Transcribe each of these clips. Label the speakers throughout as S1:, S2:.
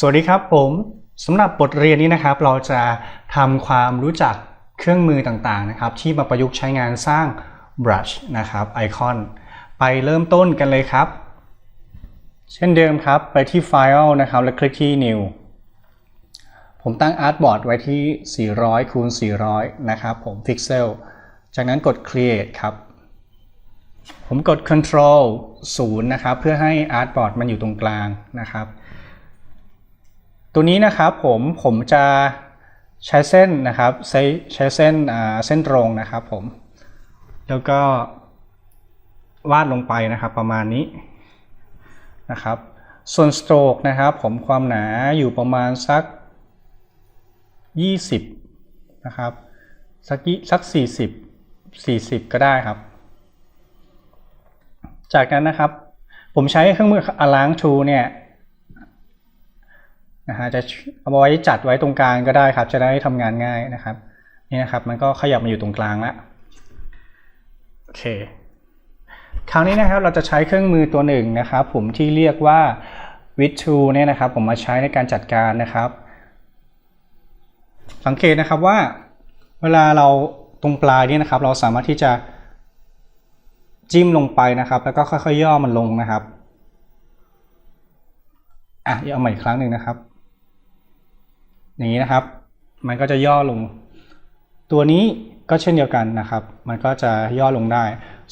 S1: สวัสดีครับผมสำหรับบทเรียนนี้นะครับเราจะทำความรู้จักเครื่องมือต่างๆนะครับที่มาประยุกต์ใช้งานสร้าง brush นะครับไอคอนไปเริ่มต้นกันเลยครับ เช่นเดิมครับไปที่ File นะครับแล้วคลิกที่ New ผมตั้ง Artboard ไว้ที่ 400คูณ400 นะครับผม Pixel จากนั้นกด Create ครับ ผมกด Control 0 นะครับ เพื่อให้ Artboard มันอยู่ตรงกลางนะครับ ตัวนี้นะครับผมผมจะใช้เส้นนะครับใช้ใช้เส้นเส้นตรงนะครับผมแล้วก็วาดลงไปนะครับประมาณนี้นะครับ ส่วนสโตรกนะครับ ผมความหนาอยู่ประมาณสัก 20นะครับสักยี่สัก 40 40 ก็ได้ครับ จากนั้นนะครับ ผมใช้เครื่องมือ Align Tool เนี่ย นะฮะจะเอาไว้จัดไว้ตรงกลางก็ได้ครับ จะได้ทำงานง่ายนะครับนี่นะครับมันก็ขยับมาอยู่ตรงกลางแล้วโอเคคราวนี้นะครับเราจะใช้เครื่องมือตัวหนึ่งนะครับผมที่เรียกว่า with tool เนี่ยนะครับผมมาใช้ในการจัดการนะครับ สังเกตนะครับว่าเวลาเราตรงปลายนี่นะครับ เราสามารถที่จะจิ้มลงไปนะครับ แล้วก็ค่อยๆย่อมันลงนะครับอะเอาใหม่อีกครั้งหนึ่งนะครับ อย่างนี้นะครับ มันก็จะย่อลง ตัวนี้ก็เช่นเดียวกันนะครับ มันก็จะย่อลงได้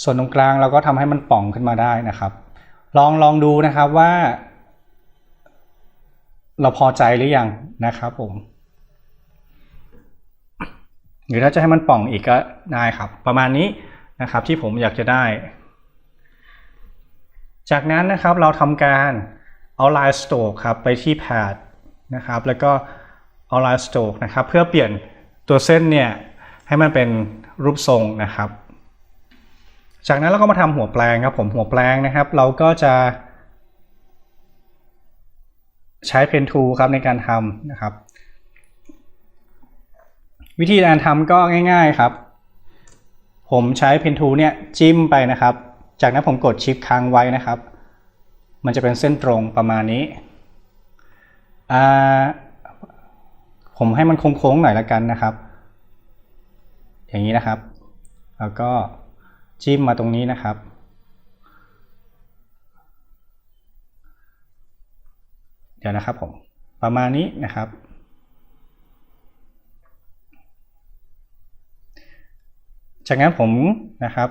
S1: ส่วนตรงกลางเราก็ทำให้มันป่องขึ้นมาได้นะครับ ลองลองดูนะครับว่า เราพอใจหรือยังนะครับ ผมหรือถ้าจะให้มันป่องอีกก็ได้ครับ ประมาณนี้นะครับที่ผมอยากจะได้ จากนั้นนะครับเราทำการเอา line stroke ครับไปที่ pad นะครับ แล้วก็ เอา line stroke นะครับเพื่อเปลี่ยนตัวเส้นเนี่ยให้มันเป็นรูปทรงนะครับ จากนั้นเราก็มาทำหัวแปลงครับผมหัวแปลงนะครับ เราก็จะใช้ Pen Tool ครับในการทำนะครับ วิธีการทำก็ง่าย ๆครับ ผมใช้ Pen Tool เนี่ยจิ้มไปนะครับ จากนั้นผมกดชิปค้างไว้นะครับ มันจะเป็นเส้นตรงประมาณนี้ ผมให้มันโค้งๆหน่อยละกันนะครับ อย่างนี้นะครับ แล้วก็จิ้มมาตรงนี้นะครับ เดี๋ยวนะครับผม ประมาณนี้นะครับ จากนั้นผมนะครับ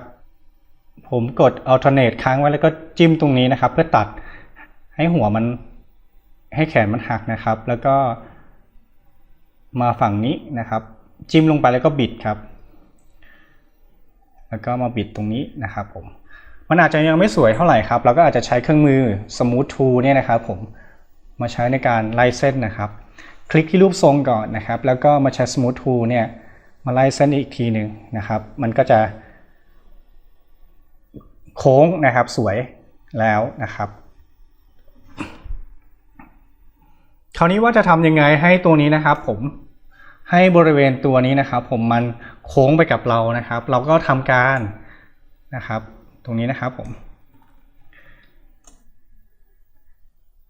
S1: ผมกด alternate ค้างไว้แล้วก็จิ้มตรงนี้นะครับ เพื่อตัดให้หัวมันให้แขนมันหักนะครับ แล้วก็ มาฝั่งนี้นะครับ จิ้มลงไปแล้วก็บิดครับ แล้วก็มาบิดตรงนี้นะครับผมมันอาจจะยังไม่สวยเท่าไหร่ครับ เราก็อาจจะใช้เครื่องมือ smooth tool เนี่ยนะครับผมมาใช้ในการไล่เส้นนะครับ คลิกที่รูปทรงก่อนนะครับ แล้วก็มาใช้ smooth tool เนี่ยมาไล่เส้นอีกทีหนึ่งนะครับ มันก็จะโค้งนะครับสวยแล้วนะครับ คราวนี้ว่าจะทำยังไงให้ตัวนี้นะครับ ผมให้บริเวณตัวนี้นะครับ ผมมันโค้งไปกับเรานะครับ เราก็ทำการนะครับ ตรงนี้นะครับผม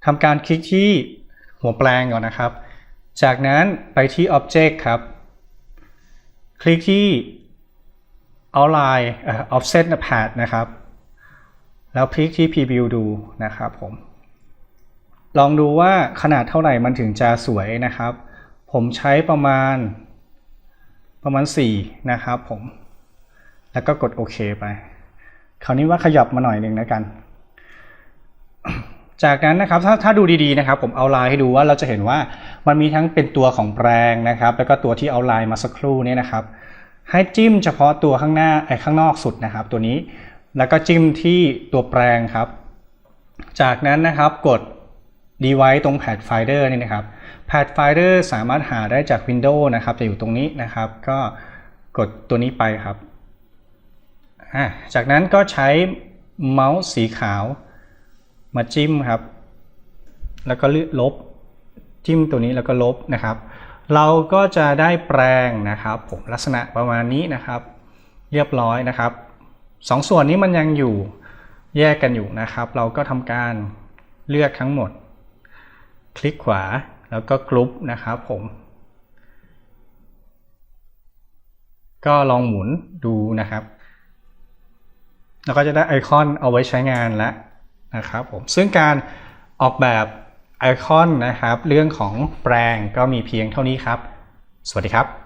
S1: ทำการคลิกที่หัวแปลงก่อนนะครับ จากนั้นไปที่ Object ครับ คลิกที่ Outline Offset Pad นะครับ แล้วพลิกที่ Preview ดูนะครับผม ลองดูว่าขนาดเท่าไหร่มันถึงจะสวยนะครับ ผมใช้ประมาณประมาณ 4 นะครับผม แล้วก็กดโอเคไป คราวนี้ว่าขยับมาหน่อยหนึ่งนะกัน จากนั้นนะครับถ้าถ้าดูดีๆนะครับ ผมเอาลน์ให้ดูว่าเราจะเห็นว่ามันมีทั้งเป็นตัวของแปรงนะครับ แล้วก็ตัวที่เอาลน์มาสักครู่นี้นะครับ ให้จิ้มเฉพาะตัวข้างหน้าไอ้ข้างนอกสุดนะครับ ตัวนี้ แล้วก็จิ้มที่ตัวแปรงครับ จากนั้นนะครับกด device ตรง Pathfinder นี่นะครับ Pathfinder สามารถหาได้จาก Windows นะครับ จะอยู่ตรงนี้นะครับ ก็กดตัวนี้ไปครับ จากนั้นก็ใช้เมาส์สีขาวมาจิ้มครับ แล้วก็เลือกลบ จิ้มตัวนี้แล้วก็ลบนะครับ เราก็จะได้แปลงนะครับ ผมลักษณะประมาณนี้นะครับ เรียบร้อยนะครับสองส่วนนี้มันยังอยู่แยกกันอยู่นะครับ เราก็ทำการเลือกทั้งหมด คลิกขวาแล้วก็กรุ๊ปนะครับผม ก็ลองหมุนดูนะครับ แล้วก็จะได้ไอคอนเอาไว้ใช้งานแล้วนะครับผม ซึ่งการออกแบบไอคอนนะครับ เรื่องของแปลงก็มีเพียงเท่านี้ครับ สวัสดีครับ